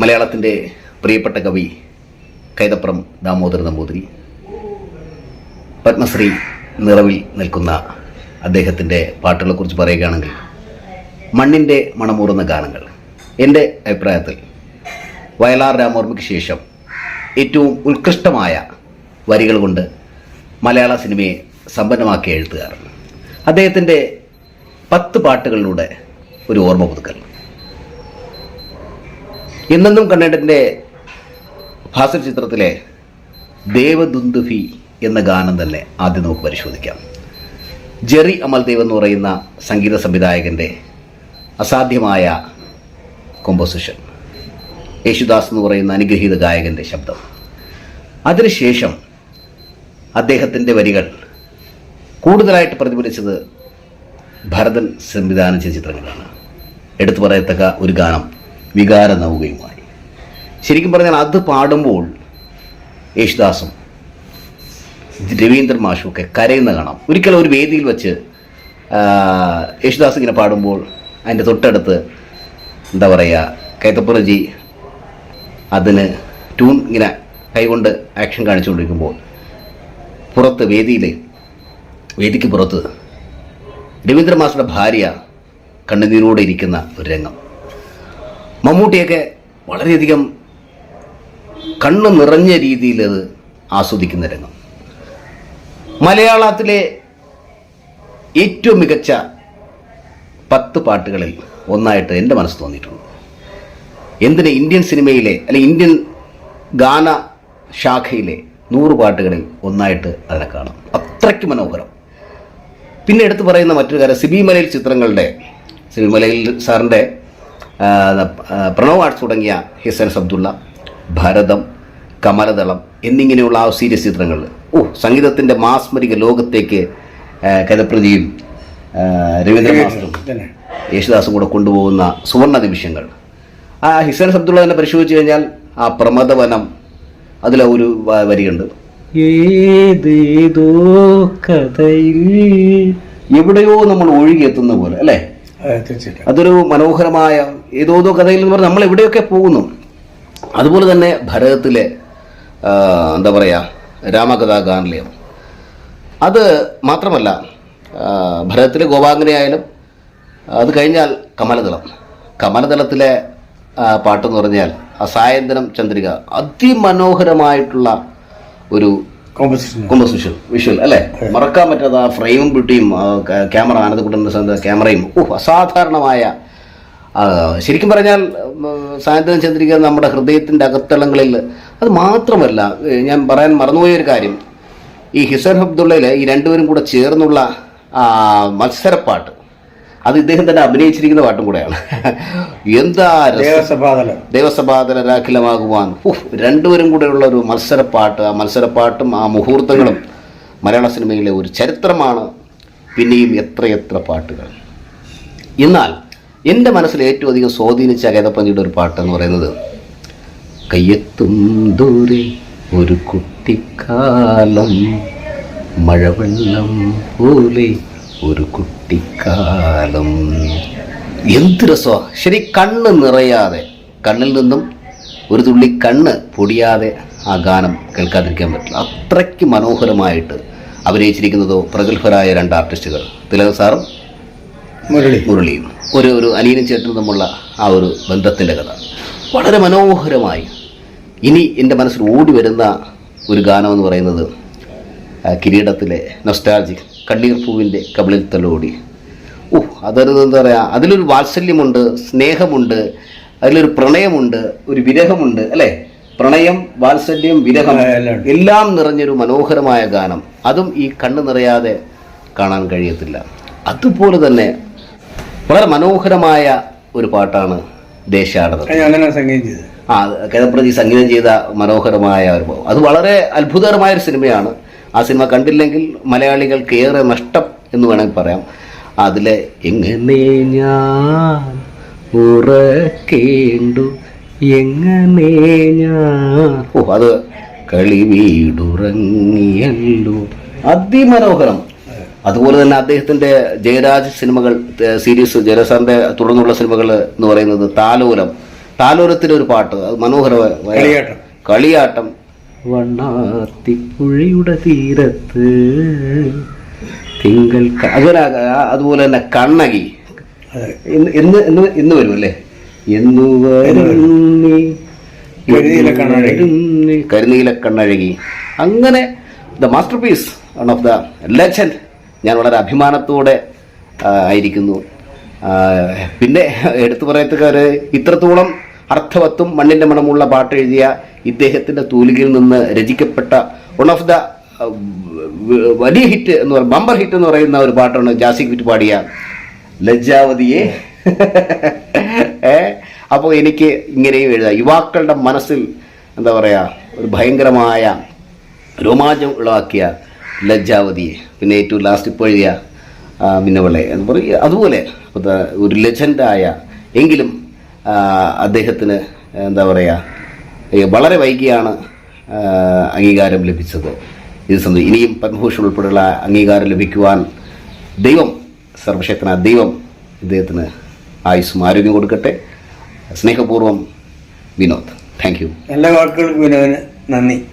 മലയാളത്തിന്റെ പ്രിയപ്പെട്ട കവി കൈതപ്രം ദാമോദര നമ്പൂതിരി. പത്മശ്രീ നിറവിൽ നിൽക്കുന്ന അദ്ദേഹത്തിന്റെ പാട്ടുകളെക്കുറിച്ച് പറയുകയാണെങ്കിൽ മണ്ണിന്റെ മണമൂറുന്ന ഗാനങ്ങൾ. എന്റെ അഭിപ്രായത്തിൽ വയലാർ രാമോർമ്മയ്ക്ക് ശേഷം ഏറ്റവും ഉത്കൃഷ്ടമായ വരികൾ കൊണ്ട് മലയാള സിനിമയെ സമ്പന്നമാക്കിയ എഴുത്തുകാർ അദ്ദേഹത്തിന്റെ പത്ത് പാട്ടുകളിലൂടെ ഒരു ഓർമ്മ പുതുക്കൽ. എന്നെന്നും കണ്ണേട്ടന്റെ ഭാസ ചിത്രത്തിലെ ദേവദുന്ദുഫി എന്ന ഗാനം തന്നെ ആദ്യം നമുക്ക് പരിശോധിക്കാം. ജെറി അമൽദേവ് എന്ന് പറയുന്ന സംഗീത സംവിധായകന്റെ അസാധ്യമായ കോമ്പോസിഷൻ യേശുദാസ് എന്ന് പറയുന്ന അനുഗ്രഹീത ഗായകന്റെ ശബ്ദം. അതിനുശേഷം അദ്ദേഹത്തിന്റെ വരികൾ കൂടുതലായിട്ട് പ്രതിഫലിച്ചത് ഭരതൻ സംവിധാനം ചെയ്ത ചിത്രങ്ങളാണ്. എടുത്തു പറയത്തക്ക ഒരു ഗാനം വികാര നൗകയുമായി ശരിക്കും പറഞ്ഞാൽ അത് പാടുമ്പോൾ യേശുദാസും രവീന്ദ്രൻ മാഷും ഒക്കെ കരയുന്ന കാണാം. ഒരിക്കലും ഒരു വേദിയിൽ വെച്ച് യേശുദാസ് ഇങ്ങനെ പാടുമ്പോൾ അതിന്റെ തൊട്ടടുത്ത് എന്താ പറയുക കൈത്തപ്പുറജി അതിന് ട്യൂൺ ഇങ്ങനെ കൈകൊണ്ട് ആക്ഷൻ കാണിച്ചുകൊണ്ടിരിക്കുമ്പോൾ പുറത്ത് വേദിയിൽ വേദിക്ക് പുറത്ത് രവീന്ദ്ര മാസ്റ്ററുടെ ഭാര്യ കണ്ണുനീരോടെ ഇരിക്കുന്ന ഒരു രംഗം. മമ്മൂട്ടിയൊക്കെ വളരെയധികം കണ്ണ് നിറഞ്ഞ രീതിയിൽ അത് ആസ്വദിക്കുന്ന രംഗം. മലയാളത്തിലെ ഏറ്റവും മികച്ച പത്ത് പാട്ടുകളിൽ ഒന്നായിട്ട് എന്റെ മനസ്സ് തോന്നിയിട്ടുണ്ട്. എന്തിന് ഇന്ത്യൻ സിനിമയിലെ അല്ലെങ്കിൽ ഇന്ത്യൻ ഗാന ശാഖയിലെ നൂറ് പാട്ടുകളിൽ ഒന്നായിട്ട് അതിനെ കാണാം. അത്രയ്ക്ക് മനോഹരം. പിന്നെ എടുത്തു പറയുന്ന മറ്റൊരു കാര്യം സിബി മലയിൽ ചിത്രങ്ങളുടെ സിബി മലയിൽ സാറിന്റെ പ്രണവ് ആർട്സ് തുടങ്ങിയ ഹിസൻ അബ്ദുള്ള ഭരതം കമലദളം എന്നിങ്ങനെയുള്ള ആ സീരിയസ് ചിത്രങ്ങൾ. ഓ സംഗീതത്തിന്റെ മാസ്മരിക ലോകത്തേക്ക് കഥപ്രതിയും ആ, രവീന്ദ്ര മാസ്റ്ററും തന്നെ. യേശുദാസും കൂടെ കൊണ്ടുപോകുന്ന സുവർണ നിമിഷങ്ങൾ. ആ ഹിസൻ അബ്ദുള്ള തന്നെ പരിശോധിച്ച് കഴിഞ്ഞാൽ ആ പ്രമദവനം അതിലെ ഒരു വരിയുണ്ട്. ഏതേതോ കഥയിൽ എവിടെയോ നമ്മൾ ഒഴുകിയെത്തുന്ന പോലെ അല്ലേ? അതൊരു മനോഹരമായ ഏതോതോ കഥയിൽ എന്ന് പറഞ്ഞാൽ നമ്മൾ എവിടെയൊക്കെ പോകുന്നു അതുപോലെ തന്നെ ഭരതത്തിലെ എന്താ പറയുക രാമകഥാ ഗാനലയം അത് മാത്രമല്ല ഭരതത്തിലെ ഗോപാംഗനയായാലും അത് കഴിഞ്ഞാൽ കമലതളം കമലതളത്തിലെ ആ, പാട്ടെന്ന് പറഞ്ഞാൽ സായന്തനം ചന്ദ്രിക അതിമനോഹരമായിട്ടുള്ള ഒരു കോമ്പസിഷൻ വിഷ്വൽ അല്ലേ? മറക്കാൻ പറ്റാത്ത ആ ഫ്രെയിമും ബ്യൂട്ടിയും ക്യാമറ ആനന്ദക്കുട്ടന്റെ ക്യാമറയും ഓ അസാധാരണമായ ശരിക്കും പറഞ്ഞാൽ സാന്നിധ്യം സായന്തനം ചന്ദ്രിക നമ്മുടെ ഹൃദയത്തിന്റെ അകത്തളങ്ങളിൽ അത് മാത്രമല്ല ഞാൻ പറയാൻ മറന്നുപോയ ഒരു കാര്യം. ഈ ഹിസൻ അബ്ദുള്ളയിൽ ഈ രണ്ടുപേരും കൂടെ ചേർന്നുള്ള മത്സരപ്പാട്ട്. അത് ഇദ്ദേഹം തന്നെ അഭിനയിച്ചിരിക്കുന്ന പാട്ടും കൂടെയാണ്. എന്താ ദേവസഭാതല ദേവസഭാതലം ദേവസഭാതരാഖിലമാകുവാൻ ഉഫ്, രണ്ടുപേരും കൂടെയുള്ള ഒരു മത്സരപ്പാട്ട് ആ മത്സരപ്പാട്ടും ആ മുഹൂർത്തങ്ങളും മലയാള സിനിമയിലെ ഒരു ചരിത്രമാണ്. പിന്നെയും എത്രയെത്ര പാട്ടുകൾ. എന്നാൽ എന്റെ മനസ്സിൽ ഏറ്റവും അധികം സ്വാധീനിച്ച കേതപ്പഞ്ചിയുടെ ഒരു പാട്ട് എന്ന് പറയുന്നത് കയ്യെത്തും ദൂരെ ഒരു കുട്ടിക്കാലം മഴവെള്ളം പോലെ ഒരു കുട്ടിക്കാലം. എന്ത് രസമാണ് ശരി കണ്ണ് നിറയാതെ. കണ്ണിൽ നിന്നും ഒരു തുള്ളി കണ്ണ് പൊടിയാതെ ആ ഗാനം കേൾക്കാതിരിക്കാൻ പറ്റില്ല. അത്രയ്ക്ക് മനോഹരമായിട്ട് അഭിനയിച്ചിരിക്കുന്നതോ പ്രഗത്ഭരായ രണ്ട് ആർട്ടിസ്റ്റുകൾ. തിലകൻ സാറും മുരളി. മുരളിയും. ഒരു ഒരു അനിയനും ചേട്ടനും തമ്മിലുള്ള ആ ഒരു ബന്ധത്തിന്റെ കഥ. വളരെ മനോഹരമായി. ഇനി എന്റെ മനസ്സിൽ ഓടി വരുന്ന ഒരു ഗാനം എന്ന് പറയുന്നത് കിരീടത്തിലെ നൊസ്റ്റാൾജിക് കണ്ണീർ പൂവിന്റെ കബളിൽ തലോടി. ഓ അതൊരു എന്താ പറയുക അതിലൊരു വാത്സല്യമുണ്ട് സ്നേഹമുണ്ട് അതിലൊരു പ്രണയമുണ്ട് ഒരു വിരഹമുണ്ട് അല്ലേ? പ്രണയം വാത്സല്യം വിരഹം എല്ലാം നിറഞ്ഞൊരു മനോഹരമായ ഗാനം. അതും ഈ കണ്ണ് നിറയാതെ കാണാൻ കഴിയത്തില്ല. അതുപോലെ തന്നെ വളരെ മനോഹരമായ ഒരു പാട്ടാണ് ദേശാടനം ആ കേരളപ്രതി സംഗീതം ചെയ്ത മനോഹരമായ ഒരു. അത് വളരെ അത്ഭുതകരമായ ഒരു സിനിമയാണ്. ആ സിനിമ കണ്ടില്ലെങ്കിൽ മലയാളികൾക്ക് ഏറെ നഷ്ടം എന്ന് വേണമെങ്കിൽ പറയാം. അതിലെ എങ്ങനെ ഞാൻ ഉറക്കേണ്ടു? എങ്ങനെ ഞാൻ? ഓ അത് കളി വീടുറങ്ങിയല്ലോ അതിമനോഹരം. അതുപോലെ തന്നെ അദ്ദേഹത്തിന്റെ ജയരാജ് സിനിമകൾ സീരീസ് ജയരാജ് സാറിന്റെ തുടർന്നുള്ള സിനിമകൾ എന്ന് പറയുന്നത് താലോലം. താലോലത്തിലെ ഒരു പാട്ട്. അത് മനോഹരമായ കളിയാട്ടം. കളിയാട്ടം വണ്ണാത്തിപ്പുഴയുടെ തീരത്ത് തിങ്കൾ ക- അതുപോലെ തന്നെ കണ്ണകി. ഇന്ന് ഇന്ന് ഇന്ന് ഇന്ന് വരും അല്ലേ? എന്നു കരുനീല കണ്ണഴകി. അങ്ങനെ the masterpiece one of the legend ഞാൻ വളരെ അഭിമാനത്തോടെ ആയിരിക്കുന്നു. പിന്നെ എടുത്തു പറയത്തക്കാർ ഇത്രത്തോളം അർത്ഥവത്തും മണ്ണിന്റെ മണമുള്ള പാട്ട് എഴുതിയ ഇദ്ദേഹത്തിന്റെ തൂലികയിൽ നിന്ന് രചിക്കപ്പെട്ട വൺ ഓഫ് ദ വലിയ ഹിറ്റ് എന്ന് പറയുന്ന ബമ്പർ ഹിറ്റ് എന്ന് പറയുന്ന ഒരു പാട്ടാണ് ജാസി വിറ്റ് പാടിയ ലജ്ജാവതിയെ. അപ്പോൾ എനിക്ക് ഇങ്ങനെയും എഴുതാം. യുവാക്കളുടെ മനസ്സിൽ എന്താ പറയുക ഒരു ഭയങ്കരമായ രോമാഞ്ചം ഉളവാക്കിയ ലജ്ജാവതിയെ. പിന്നെ ഏറ്റവും ലാസ്റ്റ് ഇപ്പോൾ എഴുതിയ മിന്നവളെ എന്ന് പറയും അതുപോലെ ഒരു ലെജൻഡായ എങ്കിലും അദ്ദേഹത്തിന് എന്താ പറയുക വളരെ വൈകിയാണ് അംഗീകാരം ലഭിച്ചത്. ഇത് സംബന്ധിച്ച് ഇനിയും പത്മഭൂഷൺ ഉൾപ്പെടെയുള്ള അംഗീകാരം ലഭിക്കുവാൻ ദൈവം സർവശക്തന ദൈവം ഇദ്ദേഹത്തിന് ആയുസ്സും ആരോഗ്യം കൊടുക്കട്ടെ. സ്നേഹപൂർവം വിനോദ്. താങ്ക് യു എല്ലാ വാക്കുകൾക്കും വിനോദിന് നന്ദി.